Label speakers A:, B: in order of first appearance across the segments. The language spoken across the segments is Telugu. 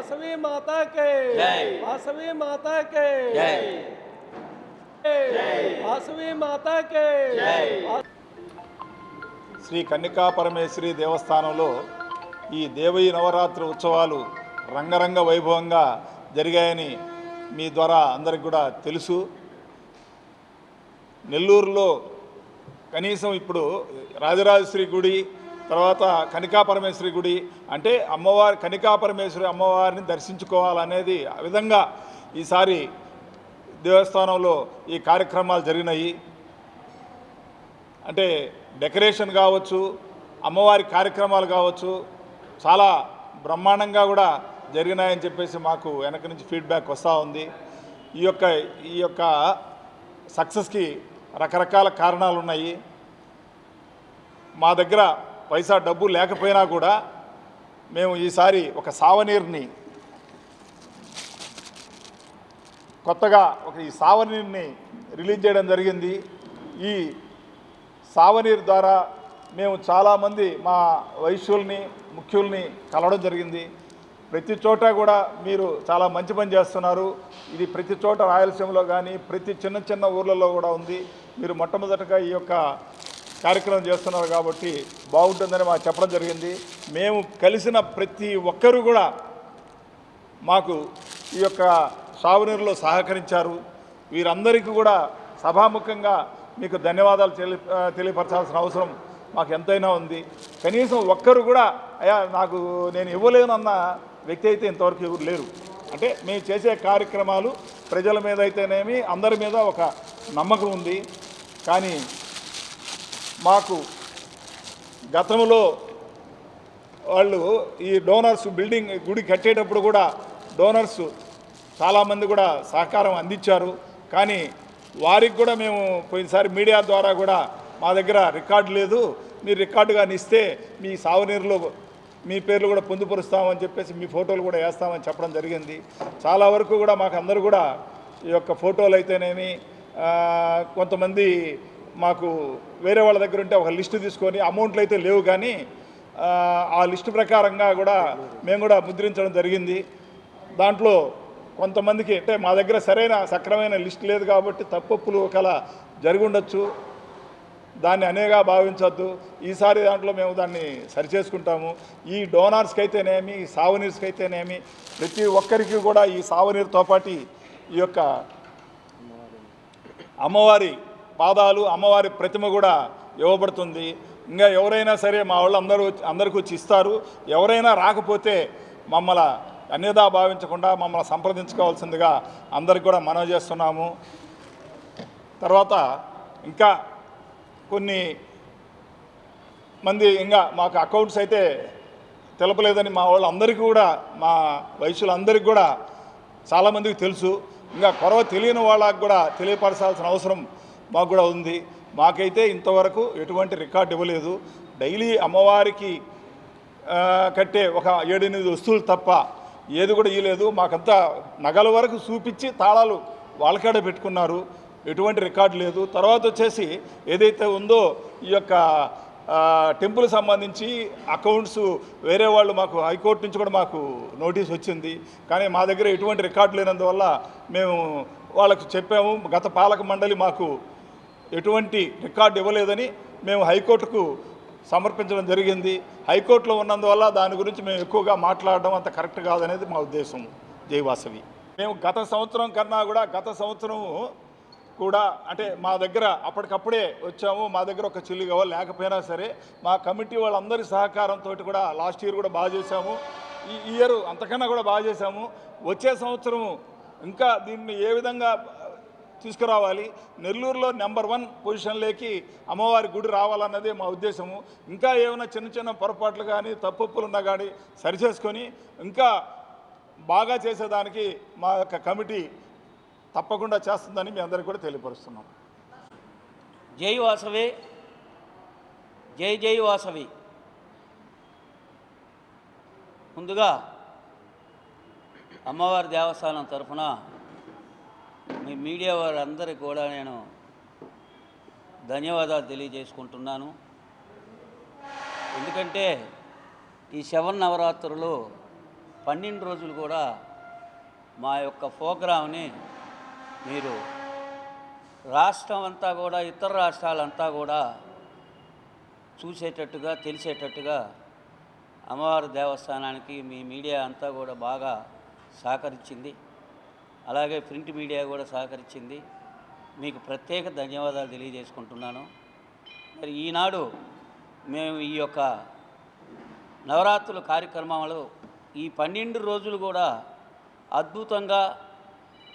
A: వాసవి మాతాకే
B: జై.
A: వాసవి మాతాకే
B: జై
A: వాసవి మాతాకే
B: జై.
C: శ్రీ కన్నికా పరమేశ్వరి దేవస్థానంలో ఈ దేవీ నవరాత్రి ఉత్సవాలు రంగరంగ వైభవంగా జరిగాయని మీ ద్వారా అందరికి కూడా తెలుసు. నెల్లూరులో కనీసం ఇప్పుడు రాజరాజేశ్వరి గుడి తర్వాత కనికాపరమేశ్వరి గుడి అంటే అమ్మవారి కనికాపరమేశ్వరి అమ్మవారిని దర్శించుకోవాలనేది ఆ విధంగా ఈసారి దేవస్థానంలో ఈ కార్యక్రమాలు జరిగినాయి. అంటే డెకరేషన్ కావచ్చు అమ్మవారి కార్యక్రమాలు కావచ్చు చాలా బ్రహ్మాండంగా కూడా జరిగినాయని చెప్పేసి మాకు వెనక నుంచి ఫీడ్బ్యాక్ వస్తూ ఉంది. ఈ యొక్క ఈ యొక్క సక్సెస్కి రకరకాల కారణాలు ఉన్నాయి మా దగ్గర పైసా డబ్బు లేకపోయినా కూడా మేము ఈసారి ఒక సావనీరుని కొత్తగా ఒక ఈ సావనీరుని రిలీజ్ చేయడం జరిగింది. ఈ సావనీర్ ద్వారా మేము చాలామంది మా వైశ్యుల్ని ముఖ్యుల్ని కలవడం జరిగింది. ప్రతి చోట కూడా మీరు చాలా మంచి పని చేస్తున్నారు. ఇది ప్రతి చోట రాయలసీమలో కానీ ప్రతి చిన్న చిన్న ఊర్లలో కూడా ఉంది. మీరు మొట్టమొదటగా ఈ యొక్క కార్యక్రమం చేస్తున్నారు కాబట్టి బాగుంటుందని మాకు చెప్పడం జరిగింది. మేము కలిసిన ప్రతి ఒక్కరూ కూడా మాకు ఈ యొక్క సాగునీరులో సహకరించారు. వీరందరికీ కూడా సభాముఖంగా మీకు ధన్యవాదాలు తెలి తెలియపరచాల్సిన అవసరం మాకు ఎంతైనా ఉంది. కనీసం ఒక్కరు కూడా అయ్యా నాకు నేను ఇవ్వలేనన్న వ్యక్తి అయితే ఇంతవరకు ఎవరు లేరు. అంటే మేము చేసే కార్యక్రమాలు ప్రజల మీద అయితేనేమి అందరి మీద ఒక నమ్మకం ఉంది. కానీ మాకు గతంలో వాళ్ళు ఈ డోనర్స్ బిల్డింగ్ గుడి కట్టేటప్పుడు కూడా డోనర్స్ చాలామంది కూడా సహకారం అందించారు. కానీ వారికి కూడా మేము పోయినసారి మీడియా ద్వారా కూడా మా దగ్గర రికార్డు లేదు. మీరు రికార్డు కానీ ఇస్తే మీ సాగునీరులో మీ పేర్లు కూడా పొందుపరుస్తామని చెప్పేసి మీ ఫోటోలు కూడా వేస్తామని చెప్పడం జరిగింది. చాలా వరకు కూడా మాకు అందరూ కూడా ఈ యొక్క ఫోటోలు అయితేనేమి కొంతమంది మాకు వేరే వాళ్ళ దగ్గర ఉంటే ఒక లిస్టు తీసుకొని అమౌంట్లు అయితే లేవు కానీ ఆ, లిస్టు ప్రకారంగా కూడా మేము కూడా ముద్రించడం జరిగింది. దాంట్లో కొంతమందికి అంటే మా దగ్గర సరైన సక్రమైన లిస్ట్ లేదు కాబట్టి తప్పప్పులు ఒకలా జరిగి ఉండొచ్చు. దాన్ని అనేగా భావించవద్దు ఈసారి దాంట్లో మేము దాన్ని సరిచేసుకుంటాము. ఈ డోనార్స్కి అయితేనేమి ఈ అయితేనేమి ప్రతి ఒక్కరికి కూడా ఈ సాగునీరుతో పాటు ఈ యొక్క అమ్మవారి పాదాలు అమ్మవారి ప్రతిమ కూడా ఇవ్వబడుతుంది. ఇంకా ఎవరైనా సరే మా వాళ్ళు అందరూ అందరికీ వచ్చి ఇస్తారు. ఎవరైనా రాకపోతే మమ్మల్ని అన్యదా భావించకుండా మమ్మల్ని సంప్రదించుకోవాల్సిందిగా అందరికి కూడా మనవి చేస్తున్నాము. తర్వాత ఇంకా కొన్ని మంది ఇంకా మాకు అకౌంట్స్ అయితే తెలపలేదని మా వాళ్ళందరికీ కూడా మా వయసులందరికీ కూడా చాలామందికి తెలుసు. ఇంకా కొరవ తెలియని వాళ్ళకు కూడా తెలియపరచాల్సిన అవసరం మాకు కూడా ఉంది. మాకైతే ఇంతవరకు ఎటువంటి రికార్డు ఇవ్వలేదు. డైలీ అమ్మవారికి కట్టే ఒక ఏడెనిమిది వస్తువులు తప్ప ఏది కూడా ఇవ్వలేదు మాకంతా నగల వరకు చూపించి తాళాలు వాళ్ళకాడ పెట్టుకున్నారు. ఎటువంటి రికార్డు లేదు. తర్వాత వచ్చేసి ఏదైతే ఉందో ఈ యొక్క టెంపుల్ సంబంధించి అకౌంట్స్ వేరే వాళ్ళు మాకు హైకోర్టు నుంచి కూడా మాకు నోటీస్ వచ్చింది. కానీ మా దగ్గర ఎటువంటి రికార్డు లేనందువల్ల మేము వాళ్ళకు చెప్పాము. గత పాలక మండలి మాకు ఎటువంటి రికార్డు ఇవ్వలేదని మేము హైకోర్టుకు సమర్పించడం జరిగింది. హైకోర్టులో ఉన్నందువల్ల దాని గురించి మేము ఎక్కువగా మాట్లాడడం అంత కరెక్ట్ కాదనేది మా ఉద్దేశం. జయవాసవి మేము గత సంవత్సరం కన్నా కూడా గత సంవత్సరం కూడా అంటే మా దగ్గర అప్పటికప్పుడే వచ్చాము. మా దగ్గర ఒక చిల్లి కావాలి లేకపోయినా సరే మా కమిటీ వాళ్ళందరి సహకారంతో కూడా లాస్ట్ ఇయర్ కూడా బాగా చేశాము. ఈ ఇయర్ అంతకన్నా కూడా బాగా చేశాము. వచ్చే సంవత్సరం ఇంకా దీన్ని ఏ విధంగా తీసుకురావాలి. నెల్లూరులో నెంబర్ వన్ పొజిషన్లోకి అమ్మవారి గుడి రావాలన్నదే మా ఉద్దేశము. ఇంకా ఏమైనా చిన్న చిన్న పొరపాట్లు కానీ తప్పులు ఉన్నా కానీ సరిచేసుకొని ఇంకా బాగా చేసేదానికి మా యొక్క కమిటీ తప్పకుండా చేస్తుందని మీ అందరికీ కూడా తెలియపరుస్తున్నాం.
B: జై వాసవి. జై జై వాసవి. ముందుగా అమ్మవారి దేవస్థానం తరఫున మీ మీడియా వారందరికీ కూడా నేను ధన్యవాదాలు తెలియజేసుకుంటున్నాను. ఎందుకంటే ఈ శవన్ నవరాత్రులు పన్నెండు రోజులు కూడా మా యొక్క ప్రోగ్రామ్ని మీరు రాష్ట్రం అంతా కూడా ఇతర రాష్ట్రాలంతా కూడా చూసేటట్టుగా తెలిసేటట్టుగా అమ్మవారి దేవస్థానానికి మీ మీడియా అంతా కూడా బాగా సహకరించింది. అలాగే ప్రింట్ మీడియా కూడా సహకరించింది. మీకు ప్రత్యేక ధన్యవాదాలు తెలియజేసుకుంటున్నాను. మరి ఈనాడు మేము ఈ యొక్క నవరాత్రుల కార్యక్రమాలు ఈ పన్నెండు రోజులు కూడా అద్భుతంగా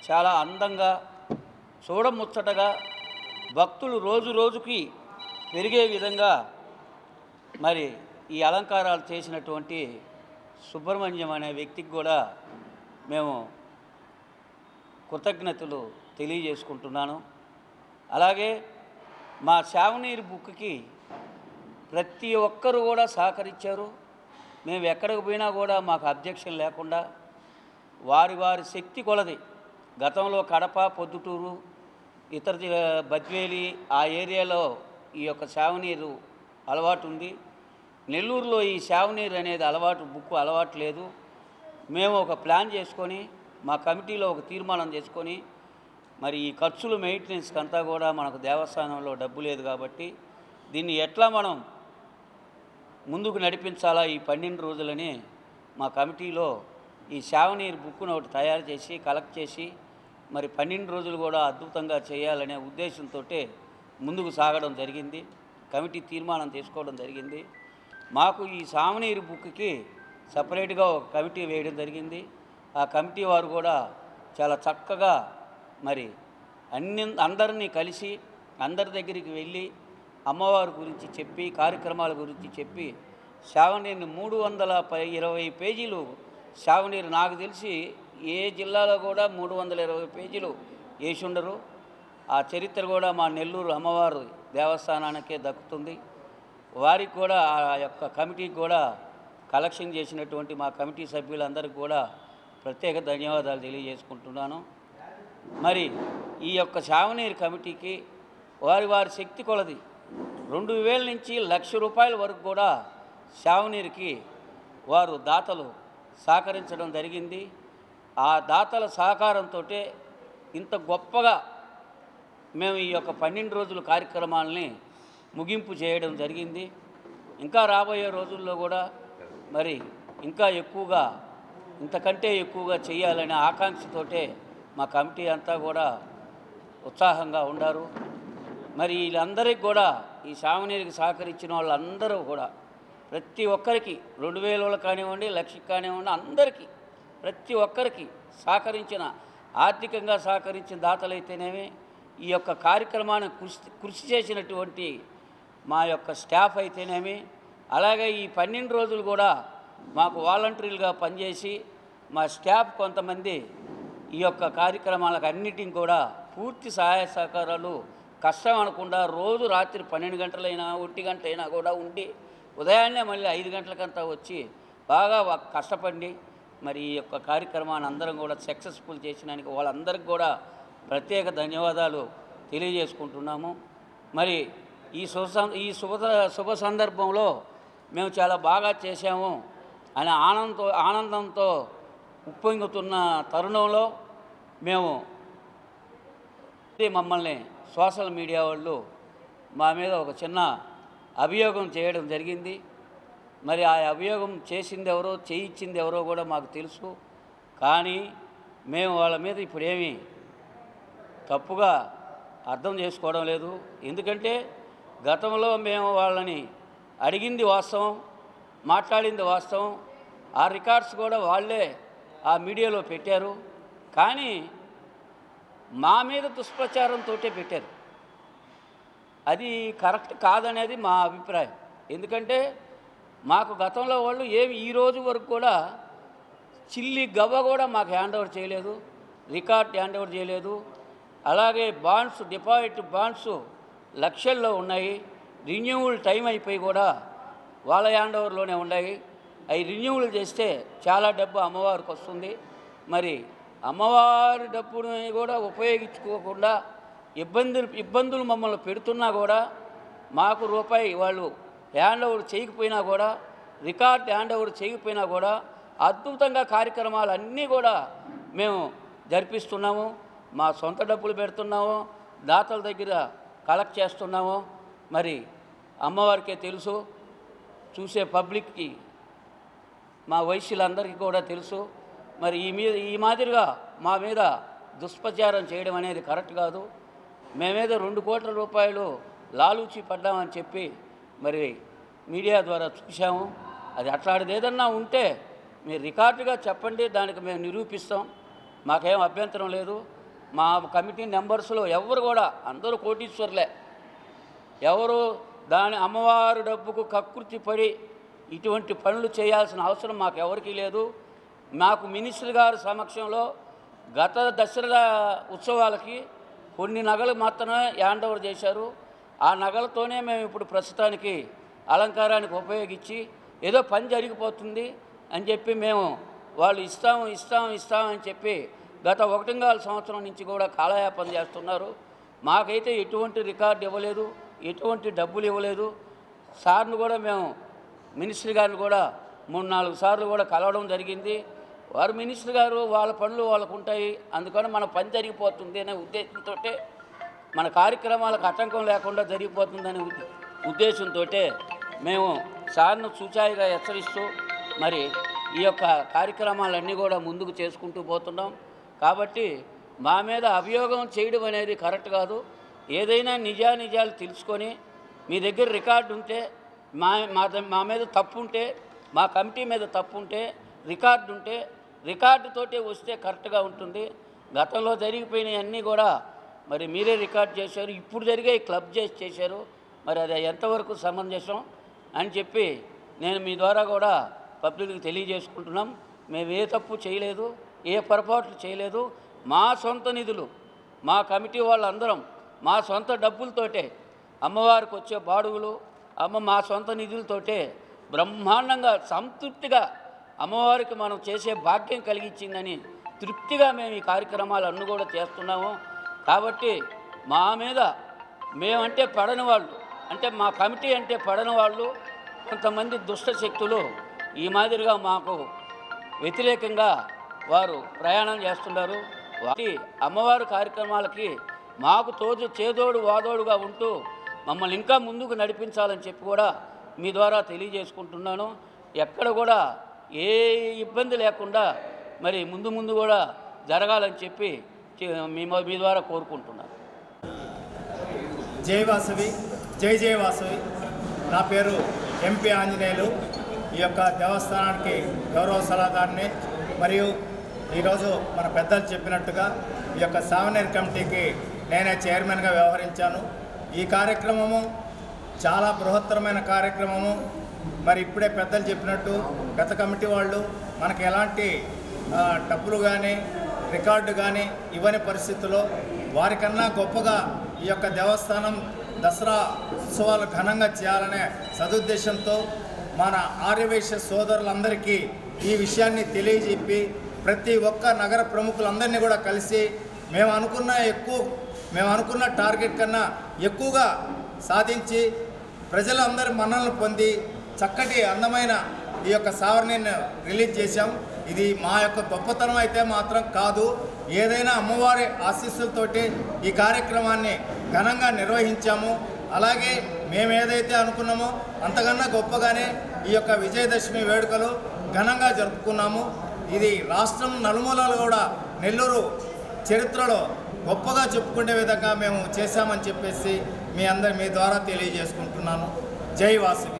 B: చాలా అందంగా చూడముచ్చటగా భక్తులు రోజు రోజుకి పెరిగే విధంగా మరి ఈ అలంకారాలు చేసినటువంటి సుబ్రహ్మణ్యం అనే వ్యక్తికి కూడా మేము కృతజ్ఞతలు తెలియజేసుకుంటున్నాను. అలాగే మా శావనీరు బుక్కి ప్రతి ఒక్కరు కూడా సహకరించారు. మేము ఎక్కడికి పోయినా కూడా మాకు అబ్జెక్షన్ లేకుండా వారి వారి శక్తి కొలది. గతంలో కడప పొద్దుటూరు ఇతర జి- బద్వేలి ఆ ఏరియాలో ఈ యొక్క శావనీరు అలవాటు ఉంది. నెల్లూరులో ఈ శావనీరు అనేది అలవాటు బుక్ అలవాటు లేదు. మేము ఒక ప్లాన్ చేసుకొని మా కమిటీలో ఒక తీర్మానం చేసుకొని మరి ఈ ఖర్చులు మెయింటెనెన్స్కి అంతా కూడా మనకు దేవస్థానంలో డబ్బు లేదు కాబట్టి దీన్ని ఎట్లా మనం ముందుకు నడిపించాలా ఈ పన్నెండు రోజులని మా కమిటీలో ఈ శావనీర్ బుక్ను ఒకటి తయారు చేసి కలెక్ట్ చేసి మరి పన్నెండు రోజులు కూడా అద్భుతంగా చేయాలనే ఉద్దేశంతో ముందుకు సాగడం జరిగింది. కమిటీ తీర్మానం తీసుకోవడం జరిగింది. మాకు ఈ సామనీరు బుక్కి సపరేట్గా ఒక కమిటీ వేయడం జరిగింది. ఆ కమిటీ వారు కూడా చాలా చక్కగా మరి అన్ని అందరినీ కలిసి అందరి దగ్గరికి వెళ్ళి అమ్మవారి గురించి చెప్పి కార్యక్రమాల గురించి చెప్పి శావనీరుని మూడు వందల పై ఇరవై పేజీలు శావనీరు నాకు తెలిసి ఏ జిల్లాలో కూడా మూడు వందల ఇరవై పేజీలు వేసి ఉండరు. ఆ చరిత్ర కూడా మా నెల్లూరు అమ్మవారు దేవస్థానానికే దక్కుతుంది. వారికి కూడా ఆ యొక్క కమిటీకి కూడా కలెక్షన్ చేసినటువంటి మా కమిటీ సభ్యులందరికీ కూడా ప్రత్యేక ధన్యవాదాలు తెలియజేసుకుంటున్నాను. మరి ఈ యొక్క శావనీర్ కమిటీకి వారి వారి శక్తి కొలది. రెండు వేల నుంచి లక్ష రూపాయల వరకు కూడా శావనీర్కి వారు దాతలు సహకరించడం జరిగింది. ఆ దాతల సహకారంతో ఇంత గొప్పగా మేము ఈ యొక్క పన్నెండు రోజుల కార్యక్రమాలని ముగింపు చేయడం జరిగింది. ఇంకా రాబోయే రోజుల్లో కూడా మరి ఇంకా ఎక్కువగా ఇంతకంటే ఎక్కువగా చేయాలనే ఆకాంక్షతోటే మా కమిటీ అంతా కూడా ఉత్సాహంగా ఉండారు. మరి వీళ్ళందరికీ కూడా ఈ సామాన్యుడికి సహకరించిన వాళ్ళందరూ కూడా ప్రతి ఒక్కరికి రెండు వేల కానివ్వండి లక్షకి కానివ్వండి అందరికీ ప్రతి ఒక్కరికి సహకరించిన ఆర్థికంగా సహకరించిన దాతలైతేనేమి ఈ యొక్క కార్యక్రమాన్ని కృషి కృషి చేసినటువంటి మా యొక్క స్టాఫ్ అయితేనేమి అలాగే ఈ పన్నెండు రోజులు కూడా మాకు వాలంటీర్లుగా పనిచేసి మా స్టాఫ్ కొంతమంది ఈ యొక్క కార్యక్రమాలకు అన్నిటిని కూడా పూర్తి సహాయ సహకారాలు కష్టం అనకుండా రోజు రాత్రి పన్నెండు గంటలైనా ఒంటి గంట అయినా కూడా ఉండి ఉదయాన్నే మళ్ళీ ఐదు గంటలకంతా వచ్చి బాగా కష్టపడి మరి ఈ యొక్క కార్యక్రమాన్ని అందరం కూడా సక్సెస్ఫుల్ చేసినానికి వాళ్ళందరికీ కూడా ప్రత్యేక ధన్యవాదాలు తెలియజేసుకుంటున్నాము. మరి ఈ శుభ ఈ శుభ శుభ సందర్భంలో మేము చాలా బాగా చేసాము అని ఆనందంతో ఆనందంతో ఉప్పొంగుతున్న తరుణంలో మేము మమ్మల్ని సోషల్ మీడియా వాళ్ళు మా మీద ఒక చిన్న అభియోగం చేయడం జరిగింది. మరి ఆ అభియోగం చేసింది ఎవరో చేయించింది ఎవరో కూడా మాకు తెలుసు. కానీ మేము వాళ్ళ మీద ఇప్పుడు తప్పుగా అర్థం చేసుకోవడం లేదు. ఎందుకంటే గతంలో మేము వాళ్ళని అడిగింది వాస్తవం. మాట్లాడింది వాస్తవం. ఆ రికార్డ్స్ కూడా వాళ్ళే ఆ మీడియాలో పెట్టారు. కానీ మా మీద దుష్ప్రచారంతో పెట్టారు. అది కరెక్ట్ కాదనేది మా అభిప్రాయం. ఎందుకంటే మాకు గతంలో వాళ్ళు ఏమి ఈ రోజు వరకు కూడా చిల్లి గవ్వ కూడా మాకు హ్యాండ్ ఓవర్ చేయలేదు. రికార్డ్ హ్యాండ్ ఓవర్ చేయలేదు. అలాగే బాండ్స్ డిపాజిట్ బాండ్స్ లక్షల్లో ఉన్నాయి. రిన్యూవల్ టైం అయిపోయి కూడా వాళ్ళ హ్యాండ్ ఓవర్లోనే ఉన్నాయి. అవి రిన్యూవల్ చేస్తే చాలా డబ్బు అమ్మవారికి వస్తుంది. మరి అమ్మవారి డబ్బుని కూడా ఉపయోగించుకోకుండా ఇబ్బందులు ఇబ్బందులు మమ్మల్ని పెడుతున్నా కూడా మాకు రూపాయి వాళ్ళు హ్యాండ్ ఓవర్ చేయకపోయినా కూడా రికార్డ్ హ్యాండ్ ఓవర్ చేయకపోయినా కూడా అద్భుతంగా కార్యక్రమాలు అన్నీ కూడా మేము జరిపిస్తున్నాము. మా సొంత డబ్బులు పెడుతున్నాము. దాతల దగ్గర కలెక్ట్ చేస్తున్నాము. మరి అమ్మవారికే తెలుసు. చూసే పబ్లిక్కి మా వైశ్యులందరికీ కూడా తెలుసు. మరి ఈ మీద ఈ మాదిరిగా మా మీద దుష్ప్రచారం చేయడం అనేది కరెక్ట్ కాదు. మేమేదో రెండు కోట్ల రూపాయలు లాలూచి పడ్డామని చెప్పి మరి మీడియా ద్వారా చూసాము అది అట్లాంటిది ఏదన్నా ఉంటే మీరు రికార్డుగా చెప్పండి దానికి మేము నిరూపిస్తాం. మాకేం అభ్యంతరం లేదు. మా కమిటీ మెంబర్స్లో ఎవరు కూడా అందరూ కోటీశ్వర్లే. ఎవరు దాని అమ్మవారు డబ్బుకు కకృతి పడి ఇటువంటి పనులు చేయాల్సిన అవసరం మాకు ఎవరికీ లేదు. మాకు మినిస్టర్ గారి సమక్షంలో గత దసరా ఉత్సవాలకి కొన్ని నగలు మాత్రమే హ్యాండ్ ఓవర్ చేశారు. ఆ నగలతోనే మేము ఇప్పుడు ప్రస్తుతానికి అలంకారానికి ఉపయోగించి ఏదో పని జరిగిపోతుంది అని చెప్పి మేము వాళ్ళు ఇస్తాం ఇస్తాం ఇస్తాం అని చెప్పి గత ఒకటింగాల సంవత్సరం నుంచి కూడా కాలయాపన చేస్తున్నారు. మాకైతే ఎటువంటి రికార్డు ఇవ్వలేదు. ఎటువంటి డబ్బులు ఇవ్వలేదు. సార్ను కూడా మేము మినిస్టర్ గారిని కూడా మూడు నాలుగు సార్లు కూడా కలవడం జరిగింది. వారు మినిస్టర్ గారు వాళ్ళ పనులు వాళ్ళకు ఉంటాయి. అందుకని మన పని జరిగిపోతుంది అనే ఉద్దేశంతో మన కార్యక్రమాలకు ఆటంకం లేకుండా జరిగిపోతుందనే ఉద్దేశంతో మేము సార్ను సూచాయిగా హెచ్చరిస్తూ మరి ఈ యొక్క కార్యక్రమాలన్నీ కూడా ముందుకు చేసుకుంటూ పోతున్నాం. కాబట్టి మా మీద అభియోగం చేయడం అనేది కరెక్ట్ కాదు. ఏదైనా నిజానిజాలు తెలుసుకొని మీ దగ్గర రికార్డు ఉంటే మా మా ద- మా మీద తప్పు ఉంటే మా కమిటీ మీద తప్పు ఉంటే రికార్డు ఉంటే రికార్డుతోటే వస్తే కరెక్ట్గా ఉంటుంది. గతంలో జరిగిపోయినవి అన్నీ కూడా మరి మీరే రికార్డ్ చేశారు. ఇప్పుడు జరిగే క్లబ్ చేసి చేశారు. మరి అది ఎంతవరకు సమంజసం అని చెప్పి నేను మీ ద్వారా కూడా పబ్లిక్కి తెలియజేసుకుంటున్నాం. మేము ఏ తప్పు చేయలేదు ఏ పొరపాట్లు చేయలేదు. మా సొంత నిధులు మా కమిటీ వాళ్ళందరం మా సొంత డబ్బులతోటే అమ్మవారికి వచ్చే బాడుగులు అమ్మ మా సొంత నిధులతోటే బ్రహ్మాండంగా సంతృప్తిగా అమ్మవారికి మనం చేసే భాగ్యం కలిగించిందని తృప్తిగా మేము ఈ కార్యక్రమాలు అన్నీ కూడా చేస్తున్నాము. కాబట్టి మా మీద మేమంటే పడని వాళ్ళు అంటే మా కమిటీ అంటే పడని వాళ్ళు కొంతమంది దుష్ట శక్తులు ఈ మాదిరిగా మాకు వ్యతిరేకంగా వారు ప్రయాణం చేస్తున్నారు. వాటి అమ్మవారి కార్యక్రమాలకి మాకు తోడు చేదోడు వాదోడుగా ఉంటూ మమ్మల్ని ఇంకా ముందుకు నడిపించాలని చెప్పి కూడా మీ ద్వారా తెలియజేసుకుంటున్నాను. ఎక్కడ కూడా ఏ ఇబ్బంది లేకుండా మరి ముందు ముందు కూడా జరగాలని చెప్పి మీ మీ ద్వారా కోరుకుంటున్నాను.
D: జై వాసవి జై జయవాసవి నా పేరు ఎంపీ ఆంజనేయులు. ఈ యొక్క దేవస్థానానికి గౌరవ సలహాదారుని మరియు ఈరోజు మన పెద్దలు చెప్పినట్టుగా ఈ యొక్క సావనేర్ కమిటీకి నేనే చైర్మన్గా వ్యవహరించాను. ఈ కార్యక్రమము చాలా బృహత్తరమైన కార్యక్రమము. మరి ఇప్పుడే పెద్దలు చెప్పినట్టు గత కమిటీ వాళ్ళు మనకి ఎలాంటి డబ్బులు కానీ రికార్డు కానీ ఇవ్వని పరిస్థితుల్లో వారికన్నా గొప్పగా ఈ యొక్క దేవస్థానం దసరా ఉత్సవాలు ఘనంగా చేయాలనే సదుద్దేశంతో మన ఆర్యవేశ సోదరులందరికీ ఈ విషయాన్ని తెలియజెప్పి ప్రతి ఒక్క నగర ప్రముఖులందరినీ కూడా కలిసి మేము అనుకున్న ఎక్కువ మేము అనుకున్న టార్గెట్ కన్నా ఎక్కువగా సాధించి ప్రజలందరి మన్నలను పొంది చక్కటి అందమైన ఈ యొక్క సావరణిని రిలీజ్ చేశాం. ఇది మా యొక్క గొప్పతనం అయితే మాత్రం కాదు. ఏదైనా అమ్మవారి ఆశీస్సులతోటి ఈ కార్యక్రమాన్ని ఘనంగా నిర్వహించాము. అలాగే మేము ఏదైతే అనుకున్నామో అంతకన్నా గొప్పగానే ఈ యొక్క విజయదశమి వేడుకలు ఘనంగా జరుపుకున్నాము. ఇది రాష్ట్రం నలుమూలలు కూడా నెల్లూరు చరిత్రలో గొప్పగా చెప్పుకునే విధంగా మేము చేశామని చెప్పేసి మీ అందరి మీ ద్వారా తెలియజేసుకుంటున్నాను. జై వాసు